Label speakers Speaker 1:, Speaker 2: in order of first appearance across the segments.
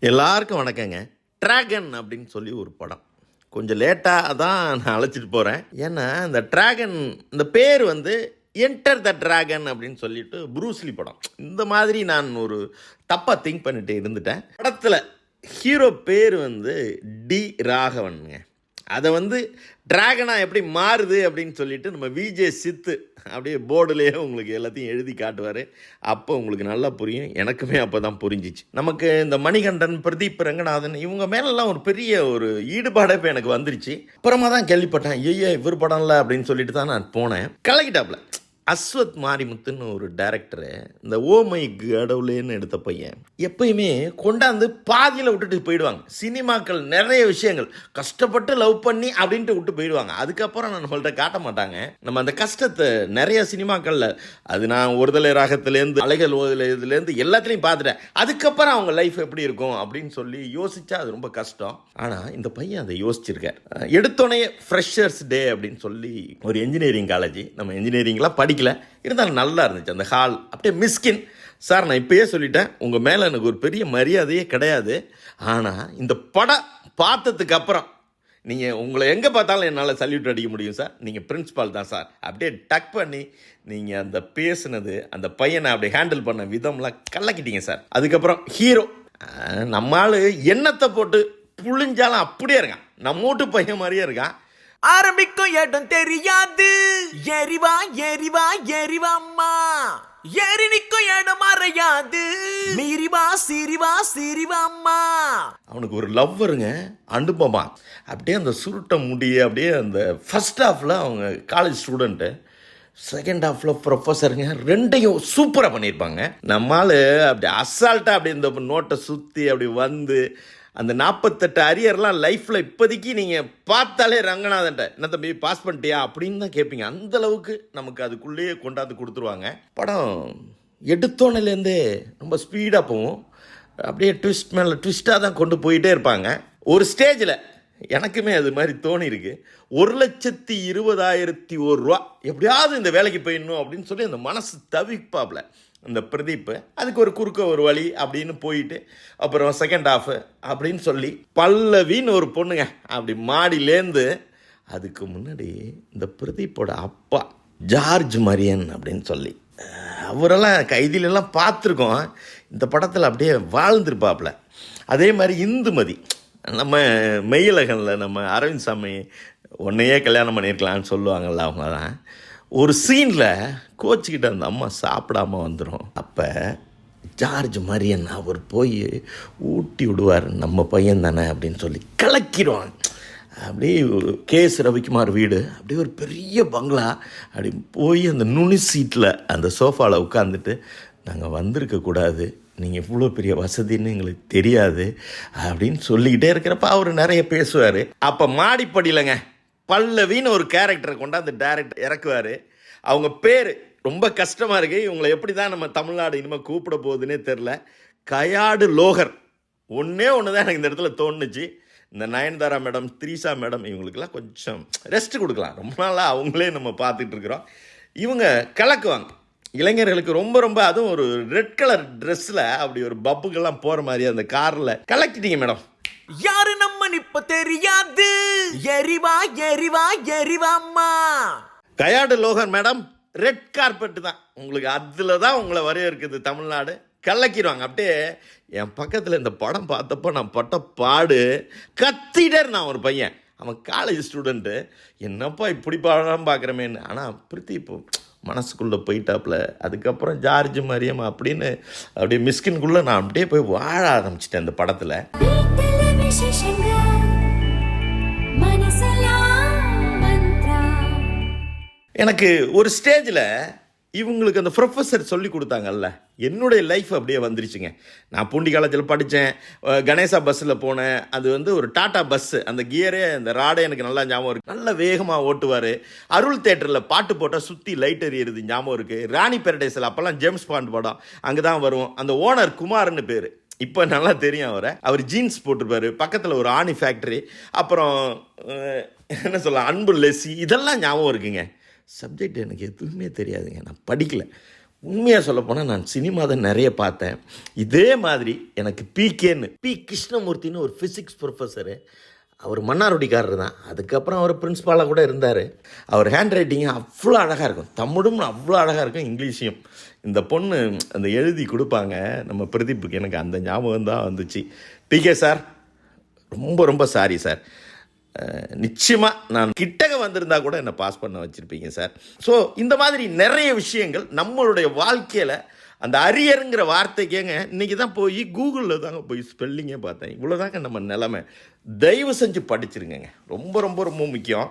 Speaker 1: எல்லாருக்கும் வணக்கங்க. ட்ராகன் அப்படின்னு சொல்லி ஒரு படம். கொஞ்சம் லேட்டாக தான் நான் அழைச்சிட்டு போகிறேன் ஏன்னா இந்த ட்ராகன் இந்த பேர் வந்து என்டர் த ட்ராகன் அப்படின்னு சொல்லிட்டு ப்ரூஸ்லி படம். இந்த மாதிரி நான் ஒரு தப்பாக திங்க் பண்ணிட்டு இருந்துட்டேன். படத்தில் ஹீரோ பேர் வந்து டி ராகவனுங்க. அதை வந்து ட்ராகனாக எப்படி மாறுது அப்படின்னு சொல்லிட்டு நம்ம விஜே சித்து அப்படியே போர்டுலேயே உங்களுக்கு எல்லாத்தையும் எழுதி காட்டுவார். அப்போ உங்களுக்கு நல்லா புரியும். எனக்குமே அப்போ தான் புரிஞ்சிச்சு. நமக்கு இந்த மணிகண்டன் பிரதீப் ரங்கநாதன் இவங்க மேலெல்லாம் ஒரு பெரிய ஒரு ஈடுபாடே இப்போ எனக்கு வந்துருச்சு. அப்புறமா தான் கேள்விப்பட்டேன் ஐயோ இவர் படம்ல அப்படின்னு சொல்லிட்டு தான் நான் போனேன். கலக்கிட்டாப்புல. அஸ்வத் மாரிமுத்துன்னு ஒரு டேரக்டரு இந்த ஓமை கடவுளேன்னு எடுத்த பையன் எப்பயுமே கொண்டாந்து பாதியில் விட்டுட்டு போயிடுவாங்க. சினிமாக்கள் நிறைய விஷயங்கள் கஷ்டப்பட்டு லவ் பண்ணி அப்படின்ட்டு விட்டு போயிடுவாங்க. அதுக்கப்புறம் நான் நம்மள்ட்ட காட்ட மாட்டாங்க. நம்ம அந்த கஷ்டத்தை நிறைய சினிமாக்களில் அது நான் ஒருதலை ராகத்துலேருந்து அலைகள் இதுலேருந்து எல்லாத்துலேயும் பார்த்துட்டேன். அதுக்கப்புறம் அவங்க லைஃப் எப்படி இருக்கும் அப்படின்னு சொல்லி யோசிச்சா அது ரொம்ப கஷ்டம். ஆனால் இந்த பையன் அதை யோசிச்சிருக்கார். எடுத்தோடனே ஃப்ரெஷர்ஸ் டே அப்படின்னு சொல்லி ஒரு இன்ஜினியரிங் காலேஜ் நம்ம இன்ஜினியரிங்லாம் படிக்கல. இருந்தாலும் நல்லா இருந்துச்சு. அந்த ஹால் அப்படியே மிஸ்கின் சார் நான் இப்பயே சொல்லிட்டேன். உங்கள் மேலே எனக்கு ஒரு பெரிய மரியாதையே கிடையாது. ஆனால் இந்த படம் பார்த்ததுக்கு அப்புறம் நீங்கள் உங்களை எங்கே பார்த்தாலும் என்னால் சல்யூட் அடிக்க முடியும் சார் நீங்கள் பிரின்ஸ்பால் தான் சார் அப்படியே டக் பண்ணி நீங்கள் அந்த பேசுனது அந்த பையனை அப்படியே ஹேண்டில் பண்ண விதம்லாம் கலக்கிட்டீங்க சார் அதுக்கப்புறம் ஹீரோ நம்மால் எண்ணத்தை போட்டு புழிஞ்சாலும் அப்படியே இருக்கான். நம்ம வீட்டு பையன் மாதிரியே இருக்கான்.
Speaker 2: ஆரம்பிக்கும் இடம் தெரியாது. எரிவா எரிவா எரிவாம்மா. ஏறி நிக்கும் இடம் மறையாது. மீறிவா சிரிவா சிரிவாம்மா.
Speaker 1: அவனுக்கு ஒரு லவ்வருங்க அனுபமா அப்படியே அந்த சுருட்ட முடிய அப்படியே அந்த ஃபர்ஸ்ட் ஹாஃபில் அவங்க காலேஜ் ஸ்டூடெண்ட்டு செகண்ட் ஹாஃபில் ப்ரொஃபஸருங்க ரெண்டையும் சூப்பராக பண்ணியிருப்பாங்க. நம்மால் அப்படி அசால்ட்டாக அப்படி இந்த நோட்டை சுற்றி அப்படி வந்து அந்த நாற்பத்தெட்டு அரியர்லாம் லைஃப்பில் இப்போதைக்கு நீங்கள் பார்த்தாலே ரங்கநாதன்ட்ட என்ன தம்பி பாஸ் பண்ணிட்டியா? அப்படின்னு தான் கேட்பீங்க. அந்த அளவுக்கு நமக்கு அதுக்குள்ளேயே கொண்டாந்து கொடுத்துருவாங்க. படம் எடுத்தோன்னிலேருந்தே ரொம்ப ஸ்பீடாக போகும். அப்படியே ட்விஸ்ட் மேலே ட்விஸ்ட்டாக தான் கொண்டு போயிட்டே இருப்பாங்க. ஒரு ஸ்டேஜில் எனக்குமே அது மாதிரி தோணியிருக்கு ஒரு லட்சத்தி இருபதாயிரத்தி ஒரு ரூபா. எப்படியாவது இந்த வேலைக்கு போயிடணும் அப்படின்னு சொல்லி அந்த மனசு தவிப்பாப்ல. இந்த பிரதீப் அதுக்கு ஒரு குறுக்க ஒரு வழி அப்படின்னு போயிட்டு அப்புறம் செகண்ட் ஹாஃப் அப்படின்னு சொல்லி பல்லவின்னு ஒரு பொண்ணுங்க அப்படி மாடியிலேருந்து அதுக்கு முன்னாடி இந்த பிரதீப்போட அப்பா ஜார்ஜ் மரியன் அப்படின்னு சொல்லி. அவரெல்லாம் கைதிலெல்லாம் பார்த்துருக்கோம். இந்த படத்தில் அப்படியே வாழ்ந்திருப்பாப்புல. அதே மாதிரி இந்துமதி நம்ம மெயிலகனில் நம்ம அரவிந்த் சாமி உன்னையே கல்யாணம் பண்ணியிருக்கலான்னு சொல்லுவாங்கள்ல அவங்க தான் ஒரு சீனில் கோச்சிக்கிட்ட அந்த அம்மா சாப்பிடாம வந்துடும் அப்போ ஜார்ஜ் மரியன் அவர் போய் ஊட்டி விடுவார் நம்ம பையன் தானே அப்படின்னு சொல்லி கலக்கிடுவான் அப்படியே கேஸ் கேஎஸ் ரவிக்குமார் வீடு அப்படியே ஒரு பெரிய பங்களா. அப்படி போய் அந்த நுனி சீட்டில் அந்த சோஃபாவில் உட்காந்துட்டு நாங்கள் வந்திருக்கக்கூடாது நீங்கள் இவ்வளோ பெரிய வசதின்னு எங்களுக்கு தெரியாது அப்படின்னு சொல்லிக்கிட்டே இருக்கிறப்ப அவர் நிறைய பேசுவார். அப்போ மாடிப்படியிலங்க பல்லவின்னு ஒரு கேரக்டரை கொண்டாந்து டேரக்டர் இறக்குவார். அவங்க பேர் ரொம்ப கஷ்டமாக இருக்குது இவங்களை எப்படி தான் நம்ம தமிழ்நாடு இனிமேல் கூப்பிட போகுதுன்னே தெரில கயாடு லோகர். ஒன்றே ஒன்று தான் எனக்கு இந்த இடத்துல தோணுச்சு. இந்த நயன்தாரா மேடம் த்ரீசா மேடம் இவங்களுக்கெல்லாம் கொஞ்சம் ரெஸ்ட் கொடுக்கலாம். ரொம்ப நாளாக அவங்களே நம்ம பார்த்துட்டு இருக்கிறோம். இவங்க கலக்குவாங்க. இளைஞர்களுக்கு ரொம்ப ரொம்ப அதுவும் ஒரு ரெட் கலர் ட்ரெஸ்ஸில் அப்படி ஒரு பப்புக்கெல்லாம் போகிற மாதிரி அந்த காரில் கலக்கிட்டீங்க மேடம்.
Speaker 2: யாரு நம்ம இப்ப தெரியாது. எரிவா எரிவா எரிவாம்மா
Speaker 1: கயாடு லோகர் மேடம் ரெட் கார்பெட் தான். உங்களுக்கு அதில் தான் உங்களை வரவேற்குது தமிழ்நாடு. கலக்கிடுவாங்க. அப்படியே என் பக்கத்தில் இந்த படம் பார்த்தப்போ நான் பட்ட பாடு கத்திட்டே இருந்தான் ஒரு பையன். அவன் காலேஜ் ஸ்டூடெண்ட்டு என்னப்பா இப்படி படம் பார்க்குறமேன்னு. ஆனால் பிரதீப் மனசுக்குள்ளே போயிட்டாப்புல அதுக்கப்புறம் ஜார்ஜ் மரியம் அப்படின்னு அப்படியே மிஸ்கின்குள்ளே நான் அப்படியே போய் வாழ ஆரம்பிச்சிட்டேன் இந்த படத்தில். எனக்கு ஒரு ஸ்டேஜில் இவங்களுக்கு அந்த ப்ரொஃபஸர் சொல்லி கொடுத்தாங்கல்ல என்னுடைய லைஃப் அப்படியே வந்துருச்சுங்க. நான் பூண்டி காலேஜில் படித்தேன் கணேசா பஸ்ஸில் போனேன். அது வந்து ஒரு டாட்டா பஸ்ஸு அந்த கியரே அந்த ராடே எனக்கு நல்லா ஞாபகம் இருக்குது நல்ல வேகமாக ஓட்டுவார். அருள் தேட்டரில் பாட்டு போட்டால் சுற்றி லைட் எரியுறது ஞாபகம் இருக்குது ராணி பெரடைஸில் அப்போல்லாம் ஜேம்ஸ் பாண்ட் படம் அங்கே தான் வரும் அந்த ஓனர் குமார்னு பேர். இப்போ நல்லா தெரியும் அவரை. அவர் ஜீன்ஸ் போட்டிருப்பாரு. பக்கத்தில் ஒரு ஆணி ஃபேக்ட்ரி அப்புறம் என்ன சொல்ல அன்பு லெஸ்ஸி இதெல்லாம் ஞாபகம் இருக்குங்க. சப்ஜெக்ட் எனக்கு எதுவுமே தெரியாதுங்க. நான் படிக்கல. உண்மையாக சொல்லப்போனால் நான் சினிமா தான் நிறைய பார்த்தேன். இதே மாதிரி எனக்கு பிகேன்னு பி கிருஷ்ணமூர்த்தின்னு ஒரு ஃபிசிக்ஸ் ப்ரொஃபஸரு அவர் மன்னார்குடிக்காரர் தான். அதுக்கப்புறம் அவர் பிரின்ஸ்பாலாக கூட இருந்தார். அவர் ஹேண்ட் ரைட்டிங்கும் அவ்வளோ அழகாக இருக்கும். தமிழும் அவ்வளோ அழகாக இருக்கும் இங்கிலீஷையும். இந்த பொண்ணு அந்த எழுதி கொடுப்பாங்க. நம்ம பிரதீப்புக்கு எனக்கு அந்த ஞாபகம் தான் வந்துச்சு. பிகே சார் ரொம்ப ரொம்ப சாரி சார். நிச்சயமாக நான் கிட்டக வந்திருந்தா கூட என்னை பாஸ் பண்ண வச்சுருப்பீங்க சார் ஸோ இந்த மாதிரி நிறைய விஷயங்கள் நம்மளுடைய வாழ்க்கையில் அந்த அரியருங்கிற வார்த்தைக்கேங்க இன்றைக்கி தான் போய் கூகுளில் தாங்க போய் ஸ்பெல்லிங்கே பார்த்தேன். இவ்வளோதாங்க நம்ம நிலமை. தயவு செஞ்சு படிச்சிருங்கங்க. ரொம்ப ரொம்ப ரொம்ப முக்கியம்.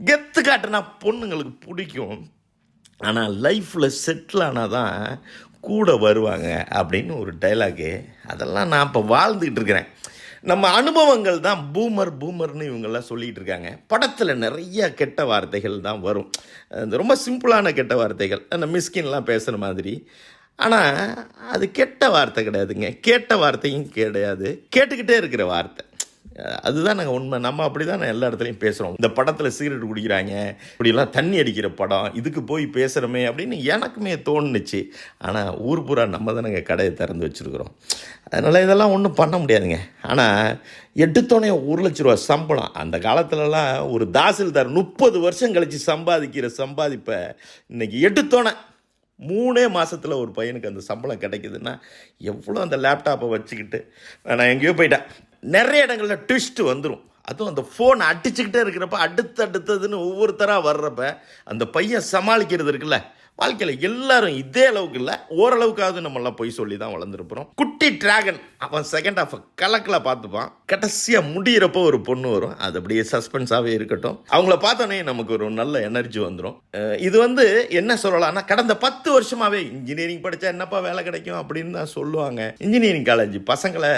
Speaker 1: கெத்து காட்டுனா பொண்ணுங்களுக்கு பிடிக்கும். ஆனால் லைஃப்பில் செட்டில் ஆனால் தான் கூட வருவாங்க அப்படின்னு ஒரு டைலாகு அதெல்லாம் நான் இப்போ வாழ்ந்துக்கிட்டு இருக்கிறேன். நம்ம அனுபவங்கள் தான் பூமர் பூமர்னு இவங்கெல்லாம் சொல்லிகிட்டு இருக்காங்க. படத்தில் நிறைய கெட்ட வார்த்தைகள் தான் வரும். அது ரொம்ப சிம்பிளான கெட்ட வார்த்தைகள். அந்த மிஸ்கின்லாம் பேசுகிற மாதிரி. ஆனால் அது கெட்ட வார்த்தை கிடையாதுங்க. கேட்ட வார்த்தையும் கிடையாது. கேட்டுக்கிட்டே இருக்கிற வார்த்தை. அதுதான் நாங்கள் உண்மை. நம்ம அப்படி தான் எல்லா இடத்துலையும் பேசுகிறோம் இந்த படத்தில் சிகரெட் குடிக்கிறாங்க இப்படிலாம் தண்ணி அடிக்கிற படம் இதுக்கு போய் பேசுகிறோமே அப்படின்னு எனக்குமே தோணுச்சு. ஆனால் ஊர் பூரா நம்ம தானேங்க கடையை திறந்து வச்சுருக்குறோம். அதனால் இதெல்லாம் ஒன்றும் பண்ண முடியாதுங்க. ஆனால் எடுத்தோடனே ஒரு லட்ச ரூபா சம்பளம். அந்த காலத்துலலாம் ஒரு தாசில்தார் முப்பது வருஷம் கழித்து சம்பாதிக்கிற சம்பாதிப்பை இன்றைக்கி எடுத்தோன்னே மூணே மாதத்தில் ஒரு பையனுக்கு அந்த சம்பளம் கிடைக்குதுன்னா எவ்வளோ அந்த லேப்டாப்பை வச்சுக்கிட்டு நான் எங்கேயோ போயிட்டேன். நிறைய இடங்களில் ட்விஸ்ட் வந்துடும் அதுவும் அந்த ஃபோன் அடிச்சுக்கிட்டே இருக்கிறப்ப அடுத்தடுத்ததுன்னு ஒவ்வொருத்தராக வர்றப்ப அந்த பையன் சமாளிக்கிறது இருக்குல்ல. வாழ்க்கையில் எல்லாரும் இதே அளவுக்கு இல்லை ஓரளவுக்காவது நம்மளாம் பொய் சொல்லி தான் வளர்ந்துருப்போம் குட்டி டிராகன் அவன் செகண்ட் ஹாஃப் கலக்கில் பார்த்துப்பான். கடைசியாக முடியிறப்போ ஒரு பொண்ணு வரும். அது அப்படியே சஸ்பென்ஸாகவே இருக்கட்டும். அவங்கள பார்த்தோன்னே நமக்கு ஒரு நல்ல எனர்ஜி வந்துடும் இது வந்து என்ன சொல்லலாம்னா கடந்த பத்து வருஷமாகவே இன்ஜினியரிங் படித்தா என்னப்பா வேலை கிடைக்கும் அப்படின்னு தான் சொல்லுவாங்க. இன்ஜினியரிங் காலேஜ் பசங்களை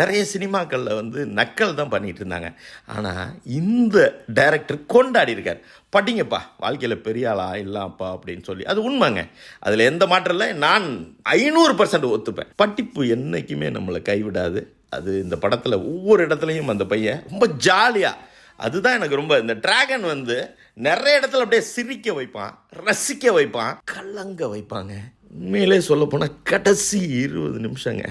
Speaker 1: நிறைய சினிமாக்களில் வந்து நக்கல் தான் பண்ணிட்டு இருந்தாங்க. ஆனால் இந்த டைரக்டர் கொண்டாடி இருக்கார். படிங்கப்பா வாழ்க்கையில் பெரிய ஆளா இல்லாப்பா அப்படின்னு சொல்லி. அது உண்மைங்க. அதில் எந்த மாற்றம் இல்லை. நான் ஐநூறு பர்சன்ட் ஒத்துப்பேன். படிப்பு என்றைக்குமே நம்மளை கைவிடாது. அது இந்த படத்தில் ஒவ்வொரு இடத்துலையும் அந்த பையன் ரொம்ப ஜாலியாக அதுதான் எனக்கு ரொம்ப இந்த டிராகன் வந்து நிறைய இடத்துல அப்படியே சிரிக்க வைப்பான் ரசிக்க வைப்பான் கலங்க வைப்பாங்க. உண்மையிலே சொல்ல போனால் கடைசி இருபது நிமிஷங்க.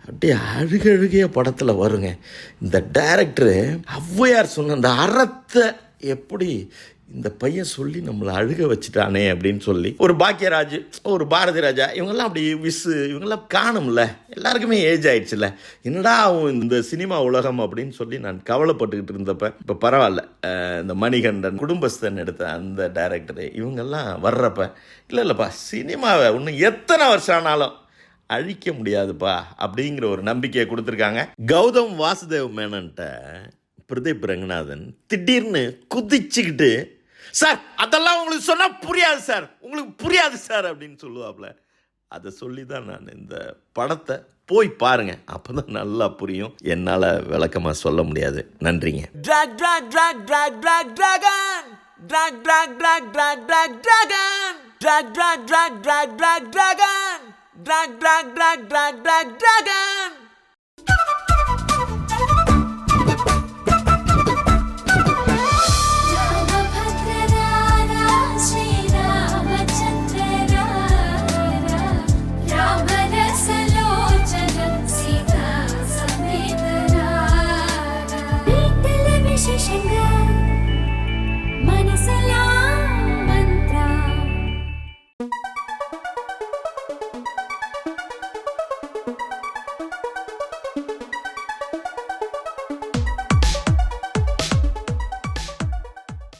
Speaker 1: அப்படியே அழுகழுகைய படத்தில் வருங்க. இந்த டைரக்டரு ஔவையார் சொன்ன அந்த அறத்தை எப்படி இந்த பையன் சொல்லி நம்மளை அழுக வச்சுட்டானே அப்படின்னு சொல்லி ஒரு பாக்கியராஜ் ஒரு பாரதி ராஜா இவங்கெல்லாம் அப்படி விசு இவங்கெல்லாம் காணும்ல. எல்லாருக்குமே ஏஜ் ஆயிடுச்சுல. என்னடா அவன் இந்த சினிமா உலகம் அப்படின்னு சொல்லி நான் கவலைப்பட்டுக்கிட்டு இருந்தப்ப இப்போ பரவாயில்ல. இந்த மணிகண்டன் குடும்பஸ்தன் எடுத்த அந்த டைரக்டரு இவங்கெல்லாம் வர்றப்ப இல்லை இல்லைப்பா சினிமாவை இன்னும் எத்தனை வருஷம் ஆனாலும் அழிக்க முடியாதுப்பா அப்படிங்கிற ஒரு நம்பிக்கையை கொடுத்துருக்காங்க. கௌதம் வாசுதேவ் மேனன்ட்ட பிரதீப் ரங்கநாதன் திடீர்னு குதிச்சுக்கிட்டு சார் அதெல்லாம் உங்களுக்கு சொன்னால் புரியாது சார் உங்களுக்கு புரியாது சார் அப்படின்னு சொல்லுவாப்புல அதை சொல்லி தான் நான் இந்த படத்தை போய் பாருங்க அப்பதான் நல்லா புரியும் என்னால் விளக்கமாக சொல்ல முடியாது நன்றிங்க
Speaker 2: track track track track track dragon track track track track track dragon track track track track track dragon track track track track track dragon